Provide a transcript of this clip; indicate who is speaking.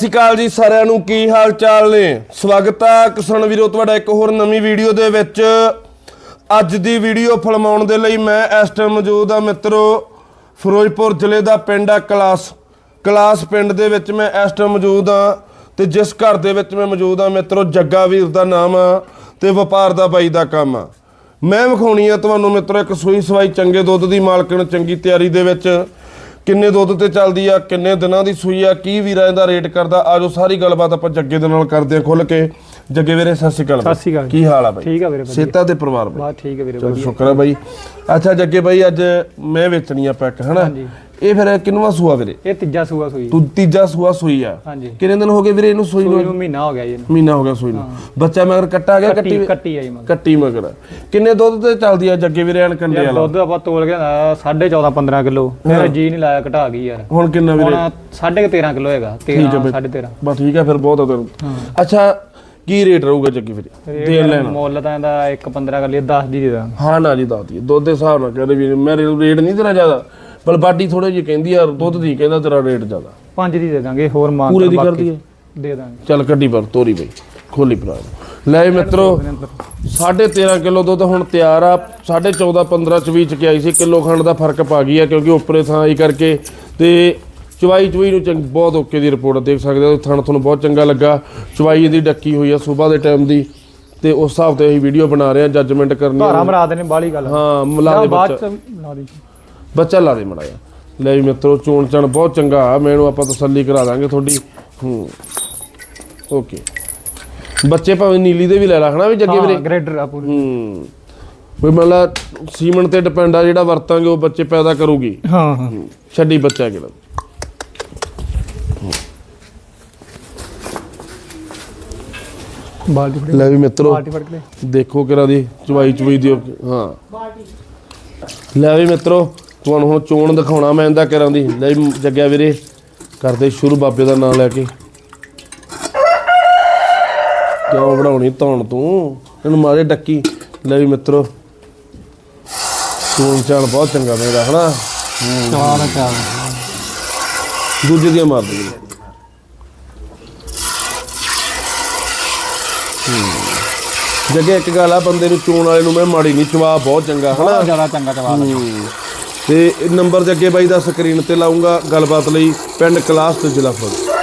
Speaker 1: ਸ਼੍ਰੀ ਅਕਾਲ ਜੀ ਸਾਰਿਆਂ ਨੂੰ ਕੀ ਹਾਲ ਚਾਲ ਨੇ? ਸਵਾਗਤ ਆ ਕਿਸਾਨ ਵੀਰੋ, ਤੁਹਾਡਾ ਇੱਕ ਹੋਰ ਨਵੀਂ ਵੀਡੀਓ ਦੇ ਵਿੱਚ। ਅੱਜ ਦੀ ਵੀਡੀਓ ਫਿਲਮਾਉਣ ਦੇ ਲਈ ਮੈਂ ਇਸ ਟਾਈਮ ਮੌਜੂਦ ਆ ਮਿੱਤਰੋ, ਫਿਰੋਜ਼ਪੁਰ ਜ਼ਿਲ੍ਹੇ ਦਾ ਪਿੰਡ ਆ ਕਲਾਸ। ਕਲਾਸ ਪਿੰਡ ਦੇ ਵਿੱਚ ਮੈਂ ਇਸ ਟਾਈਮ ਮੌਜੂਦ ਆ ਤੇ ਜਿਸ ਘਰ ਦੇ ਵਿੱਚ ਮੈਂ ਮੌਜੂਦ ਆ ਮਿੱਤਰੋ, ਜੱਗਾ ਵੀਰ ਦਾ ਨਾਮ ਆ ਤੇ ਵਪਾਰ ਦਾ ਬਾਈ ਦਾ ਕੰਮ ਆ। ਮੈਂ ਵਿਖਾਉਣੀ ਆ ਤੁਹਾਨੂੰ ਮਿੱਤਰੋ ਇੱਕ ਸੂਈ ਸਵਾਈ ਚੰਗੇ ਦੁੱਧ ਦੀ ਮਾਲਕਣ ਚੰਗੀ ਤਿਆਰੀ ਦੇ ਵਿੱਚ। ਕਿੰਨੇ ਦੁੱਧ ਤੇ ਚੱਲਦੀ ਆ ਕਿੰਨੇ ਦਿਨਾਂ ਦੀ ਸੂਈ ਆ ਕੀ ਵੀਰਾਂ ਇਹਦਾ ਰੇਟ ਕਰਦਾ ਆਜੋ ਸਾਰੀ ਗੱਲਬਾਤ ਆਪਾਂ ਜੱਗੇ ਦੇ ਨਾਲ ਕਰਦੇ ਆ ਖੁੱਲ ਕੇ ਜੱਗੇ ਵੀਰੇ ਸਤਿ ਸ਼੍ਰੀ ਅਕਾਲ।
Speaker 2: ਸਤਿ ਸ਼੍ਰੀ ਅਕਾਲ।
Speaker 1: ਕੀ ਹਾਲ ਆ ਬਾਈ
Speaker 2: ਠੀਕ ਆ ਵੀਰੇ
Speaker 1: ਸੇਤਾ ਤੇ ਪਰਿਵਾਰ ਬਾਈ
Speaker 2: ਬਾਤ ਠੀਕ ਹੈ ਵੀਰੇ ਵਧੀਆ
Speaker 1: ਸ਼ੁਕਰ ਆ ਬਾਈ ਅੱਛਾ ਜੱਗੇ ਬਾਈ ਅੱਜ ਮੈਂ ਵੇਚਣੀ ਆ ਪੈਕ ਹਨਾ
Speaker 2: ਹਾਂਜੀ।
Speaker 1: ਇਹ ਫਿਰ ਕਿੰਨਵਾ ਸੂਆ ਵੀਰੇ?
Speaker 2: ਇਹ ਤੀਜਾ ਸੂਆ ਸੂਈ।
Speaker 1: ਤੂੰ ਤੀਜਾ ਸੂਆ ਸੂਈ ਆ।
Speaker 2: ਹਾਂਜੀ।
Speaker 1: ਕਿੰਨੇ ਦਿਨ ਹੋ ਗਏ ਵੀਰੇ ਇਹਨੂੰ ਸੂਈ ਨੂੰ?
Speaker 2: ਸੂਈ ਨੂੰ ਮਹੀਨਾ ਹੋ ਗਿਆ ਜੀ ਇਹਨੂੰ।
Speaker 1: ਮਹੀਨਾ ਹੋ ਗਿਆ ਸੂਈ ਨੂੰ। ਬੱਚਾ ਮਗਰ ਕੱਟਾ ਗਿਆ ਕੱਟੀ
Speaker 2: ਕੱਟੀ ਆਈ ਮਗਰ।
Speaker 1: ਕੱਟੀ ਮਗਰ। ਕਿੰਨੇ ਦੁੱਧ ਤੇ ਚੱਲਦੀ ਆ ਜੱਗੇ ਵੀਰੇ ਐਨ ਕੰਡੇ ਵਾਲਾ
Speaker 2: ਦੁੱਧ ਆਪਾਂ ਤੋਲ ਕੇ 14.5 15 ਕਿਲੋ। ਮੇਰਾ ਜੀ ਨਹੀਂ ਲਾਇਆ ਘਟਾ ਗਈ ਯਾਰ।
Speaker 1: ਹੁਣ ਕਿੰਨਾ ਵੀਰੇ?
Speaker 2: ਹੁਣ 13.5 ਕਿਲੋ ਹੈਗਾ 13 13.5
Speaker 1: ਬਸ ਠੀਕ ਆ ਫਿਰ ਬਹੁਤ ਆ ਤੈਨੂੰ ਅੱਛਾ ਕੀ ਰੇਟ ਰਹੂਗਾ ਜੱਗੀ ਵੀਰੇ? ਦੇ ਲੈਣਾ।
Speaker 2: ਮੁੱਲ ਤਾਂ ਇਹਦਾ 1.15 ਕਰ ਲਈ 10 ਦੀ ਦੇ ਦਾਂਗੇ।
Speaker 1: ਹਾਂ ਨਾ ਜੀ ਦਾਤੀ ਦੁੱਧ ਦੇ ਹਿਸਾਬ ਨਾਲ ਕਹਿੰਦੇ ਵੀ ਮੈਂ ਰੇਟ ਨਹੀਂ ਤੇਰਾ ਜ਼ਿਆਦਾ। ਪਰ ਬਾਡੀ ਥੋੜੇ ਜਿਹੀ ਕਹਿੰਦੀ ਆ ਦੁੱਧ ਦੀ ਕਹਿੰਦਾ ਤੇਰਾ ਰੇਟ ਜ਼ਿਆਦਾ।
Speaker 2: 5 ਦੀ ਦੇ ਦਾਂਗੇ ਹੋਰ ਮਾਨ
Speaker 1: ਪੂਰੇ ਦੀ ਕਰ ਦਈਏ
Speaker 2: ਦੇ ਦਾਂਗੇ।
Speaker 1: ਚੱਲ ਕੱਢੀ ਪਰ ਤੋਰੀ ਬਈ ਖੋਲੀ ਭਰਾ ਲੈ ਮਿੱਤਰੋ 13.5 ਕਿਲੋ ਦੁੱਧ ਹੁਣ ਤਿਆਰ ਆ 14.5 15 ਚ ਵੀ ਚ ਕੇ ਆਈ ਸੀ ਕਿਲੋ ਖੰਡ ਦਾ ਫ਼ਰਕ ਪਾ ਗਈ ਆ ਕਿਉਂਕਿ ਉੱਪਰੇ ਥਾਂ ਹੀ ਕਰਕੇ ਤੇ ਚਵਾਈ ਚੁਈ ਨੂੰ ਚੰਗ ਬਹੁਤ ਓਕੇ ਦੀ ਰਿਪੋਰਟ ਦੇਖ ਸਕਦੇ ਹੋ ਥਣ ਤੁਹਾਨੂੰ ਬਹੁਤ ਚੰਗਾ ਲੱਗਾ। ਚਵਾਈ ਇਹਦੀ ਡੱਕੀ ਹੋਈ ਆ ਸਵੇਰ ਦੇ ਟਾਈਮ ਦੀ ਤੇ ਉਸ ਹਿਸਾਬ ਤੇ ਅਸੀਂ ਵੀਡੀਓ ਬਣਾ ਰਹੇ ਆ ਜੱਜਮੈਂਟ ਕਰਨੀ ਆ।
Speaker 2: ਧਾਰਾ ਮਰਾ ਦੇਣੇ ਬਾਲੀ ਗੱਲ
Speaker 1: ਹਾਂ ਮਿਲਾ ਦੇ ਬੱਚਾ।
Speaker 2: ਦੀ
Speaker 1: ਬੱਚਾ ਲਾ ਦੇ ਮੜਾ ਲੈ ਵੀ ਮਿੱਤਰੋ ਚੋਣ ਚਣ ਬਹੁਤ ਚੰਗਾ ਆ। ਮੈਨੂੰ ਆਪਾਂ ਤਸੱਲੀ ਕਰਾ ਦਾਂਗੇ ਤੁਹਾਡੀ। ਹੂੰ। ਓਕੇ। ਬੱਚੇ ਭਾਵੇਂ ਨੀਲੀ ਦੇ ਵੀ ਲੈ ਲਾ ਹਨਾ ਵੀ ਜੱਗੇ ਵੀਰੇ?
Speaker 2: ਹਾਂ ਗ੍ਰੇਡਰ ਆ ਪੂਰੀ।
Speaker 1: ਹੂੰ। ਵੀ ਮਤਲਬ ਸੀਮਨ ਤੇ ਡਿਪੈਂਡ ਆ ਜਿਹੜਾ ਵਰਤਾਂਗੇ ਉਹ ਬੱਚੇ ਪੈਦਾ ਕਰੂਗੀ।
Speaker 2: ਹਾਂ ਹਾਂ।
Speaker 1: ਛੱਡੀ ਬੱਚਾ ਕਿਹੜਾ
Speaker 2: ਬਾਲਟੀ ਫੜ
Speaker 1: ਲੈ ਵੀ ਮਿੱਤਰੋ
Speaker 2: ਬਾਲਟੀ ਫੜ ਕੇ ਲੈ।
Speaker 1: ਦੇਖੋ ਕਿਰਾ ਦੀ ਚਵਾਈ ਚਵਾਈ ਦੀ ਹਾਂ। ਲੈ ਵੀ ਮਿੱਤਰੋ ਤੁਹਾਨੂੰ ਹੁਣ ਚੋਣ ਦਿਖਾਉਣਾ ਮੈਂ ਇਹਦਾ ਕਰਾਂ ਦੀ। ਲੈ ਜੱਗਿਆ ਵੀਰੇ ਕਰਦੇ ਸ਼ੁਰੂ ਬਾਬੇ ਦਾ ਨਾਮ ਲੈ ਕੇ। ਕਿਉਂ ਬਣਾਉਣੀ ਧੌਣ ਤੂੰ? ਇਹਨੂੰ ਮਾਰੇ ਡੱਕੀ। ਲੈ ਵੀ ਮਿੱਤਰੋ ਚੋਣ ਚਾਣ ਬਹੁਤ ਚੰਗਾ ਮੇਰਾ ਹਨਾ?
Speaker 2: ਚਾਲ ਚਾਲ
Speaker 1: ਦੂਜੇ ਦੀਆਂ ਮਾਰ ਦੇ ਜੱਗੇ ਇੱਕ ਗੱਲ ਆ ਬੰਦੇ ਨੂੰ ਚੋਣ ਵਾਲੇ ਨੂੰ ਮੈਂ ਮਾੜੀ ਨਹੀਂ ਚਵਾ ਬਹੁਤ ਚੰਗਾ ਹਨਾ?
Speaker 2: ਜ਼ਿਆਦਾ ਚੰਗਾ ਚਵਾ
Speaker 1: ਤੇ ਇਹ ਨੰਬਰ ਜੱਗੇ ਬਾਈ ਦਾ ਸਕਰੀਨ ਤੇ ਲਾਉਂਗਾ। ਗੱਲਬਾਤ ਲਈ ਪਿੰਡ ਕਲਾਸ ਤੇ ਜ਼ਿਲ੍ਹਾ ਫੁੱਲ